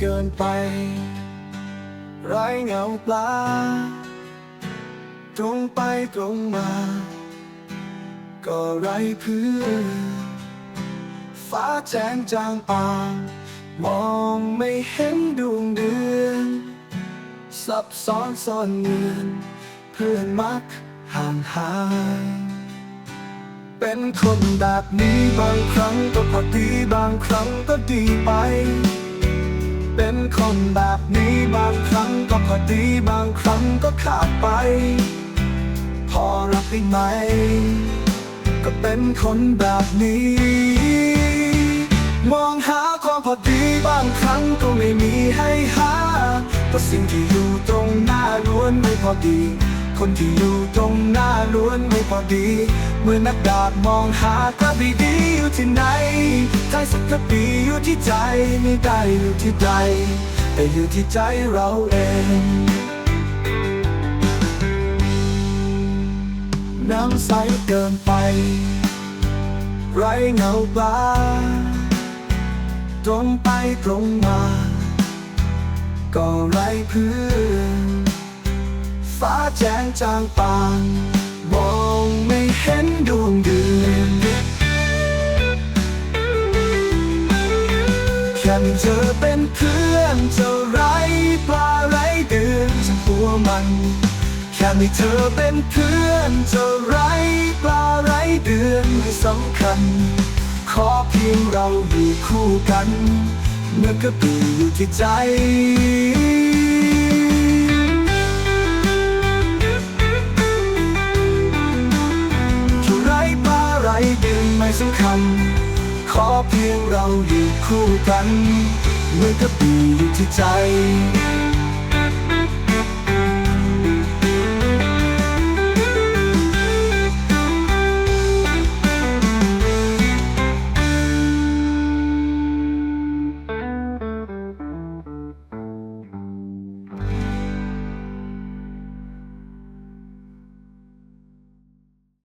เกินไป ไร้เงาปลา ตรงไปตรงมา ก็ไร้เพื่อนฟ้าแจ้งจางปางมองไม่เห็นดวงเดือน ซับซ้อนซ่อนเงือนเพื่อนมักห่างหายเป็นคนแบบนี้บางครั้งก็พอดีบางครั้งก็ดีไป เป็นคนแบบนี้บางครั้งก็พอดีบางครั้งก็ขาดไป พอรับได้ไหม ก็เป็นคนแบบนี้ มองหาความพอดีบางครั้งก็ไม่มีให้หาเพราะสิ่งที่อยู่ตรงหน้าล้วนไม่พอดี คนที่อยู่ตรงหน้าล้วนไม่พอดี เมื่อนักดาบมองหากระบีดีอยู่ที่ไหนใจสักกะปีอยู่ที่ใจไม่ได้อยู่ที่ใดแต่อยู่ที่ใจเราเองน้ำใสเกินไป ไรเงาปลาตรงไปตรงมา ก็ไรเพื่อน ฟ้าแจ้งจางปางมองไม่เห็นดวงเดือนแค่มีเธอเป็นเพื่อนจะไรปลาไรเดือนจะหัวมัน แค่มีเธอเป็นเพื่อนจะไรปลาไรเดือนไม่สำคัญ ขอเพียงเราอยู่คู่กัน เมื่อกระปีอยู่ที่ใจ ลาไรเดือนไม่สำคัญ ขอเพียงเราอยู่คู่กันเมื่อกระปีอยู่ที่ใจ